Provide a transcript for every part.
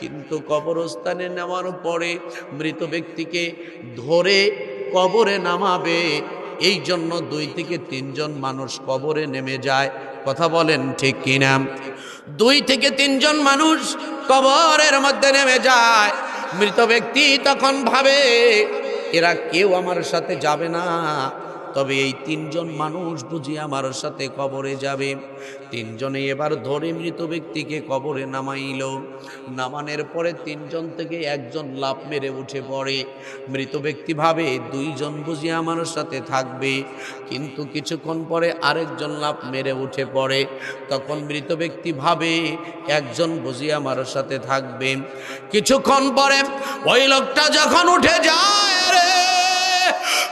কিন্তু কবরস্থানে নেওয়ার পরে মৃত ব্যক্তিকে ধরে কবরে নামাবে এই জন্য দুই থেকে তিনজন মানুষ কবরে নেমে যায়। কথা বলেন ঠিক কিনা? দুই থেকে তিনজন মানুষ কবরের মধ্যে নেমে যায়। মৃত ব্যক্তি তখন ভাবে, এরা কেউ আমার সাথে যাবে না। তবে এই তিনজন মানুষ বুঝি আমার সাথে কবরে যাবে। তিনজনে এবার ধরে মৃত ব্যক্তিকে কবরে নামাইল। নামানোর পরে তিনজন থেকে একজন লাভ মেরে উঠে পড়ে। মৃত ব্যক্তি ভাবে, দুইজন বুঝি আমার সাথে থাকবে। কিন্তু কিছুক্ষণ পরে আরেকজন লাভ মেরে উঠে পড়ে। তখন মৃত ব্যক্তি ভাবে, একজন বুঝি আমার সাথে থাকবে। কিছুক্ষণ পরে ওই লোকটা যখন উঠে যায়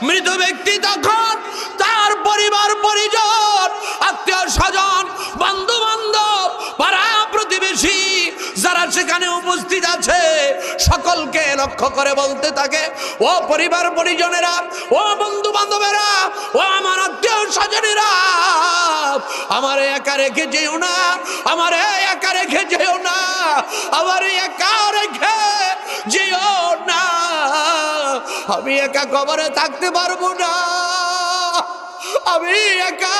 মৃত ব্যক্তি তখন তার পরিবার পরিজন, আত্মীয় স্বজন বন্ধু বান্ধব পাড়া প্রতিবেশী যারা সেখানে উপস্থিত আছে, সকলকে লক্ষ্য করে বলতে থাকে, ও পরিবার পরিজনেরা, ও বন্ধু বান্ধবেরা ও আমার আত্মীয় স্বজনেরা, আমার একা রেখে যেও না, আমার একা রেখে যেও না, আমার একা রেখে আমি একা কবরে থাকতে পারব না। আমি একা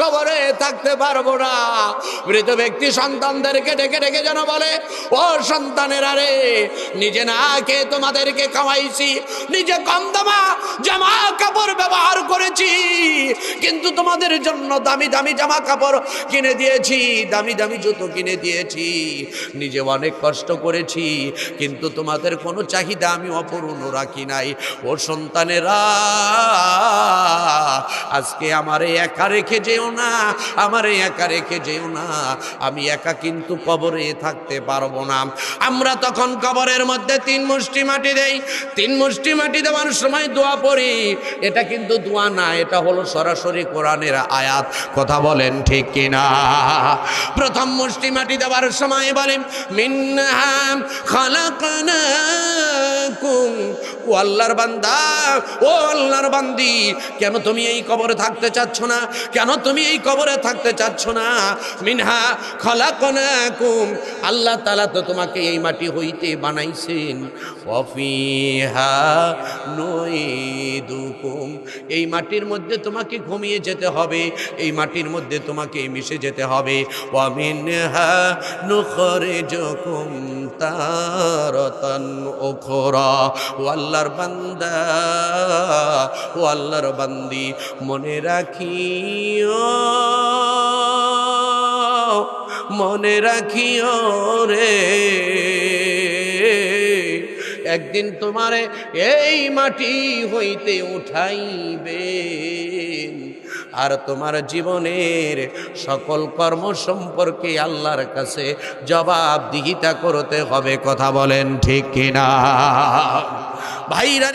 কবরে থাকতে পারব না। মৃত ব্যক্তি সন্তানদেরকে ডেকে ডেকে যেন বলে, ও সন্তানেরা রে, নিজে না খেয়ে তোমাদেরকে খাওয়াইছি, নিজে কম দামা জামা কাপড় ব্যবহার করেছি, কিন্তু তোমাদের জন্য দামি দামি জামা কাপড় কিনে দিয়েছি, দামি দামি জুতো কিনে দিয়েছি। নিজে অনেক কষ্ট করেছি, কিন্তু তোমাদের কোনো চাহিদা আমি অপূর্ণ রাখি নাই। ও সন্তানেরা আজকে আমারে একা রেখে যেও না, আমারে একা রেখে যেও না। আমি একা কিন্তু কবরে থাকতে পারব না। আমরা তখন কবরের মধ্যে তিন মুষ্টি মাটি দেই। তিন মুষ্টি মাটি দেওয়ার সময় দোয়া পড়ি। এটা কিন্তু দোয়া না, এটা হলো সরাসরি কোরআনের আয়াত। কথা বলেন ঠিক কিনা? প্রথম মুষ্টি মাটি দেওয়ার সময় বলেন, মিনহা খালাকানাকুম ও আল্লাহর বান্দা, ও আল্লাহর বান্দি, কেন তুমি এই কবরে থাকতে চাচ্ছ না? কেন তুমি এই কবরে থাকতে চাচ্ছ না? মিনহা খলাকনাকুম, আল্লাহ তাআলা তো তোমাকে এই মাটি হইতে বানাইছেন। অফিহা নুইদুকুম, এই মাটির মধ্যে তোমাকে ঘুমিয়ে যেতে হবে, এই মাটির মধ্যে তোমাকে মিশে যেতে হবে। ওয়ামিনহা নুখরিজুকুম তারাতান উখরা ও আল্লাহর বান্দা, ও আল্লাহর বান্দি, মনে রাখিও মনে রাখিও রে। একদিন তোমারে এই মাটি হইতে উঠাইবে আর তোমার জীবনের সকল কর্ম সম্পর্কে আল্লাহর কাছে জবাবদিহিতা করতে হবে, কথা বলেন ঠিক কিনা? ভাইরা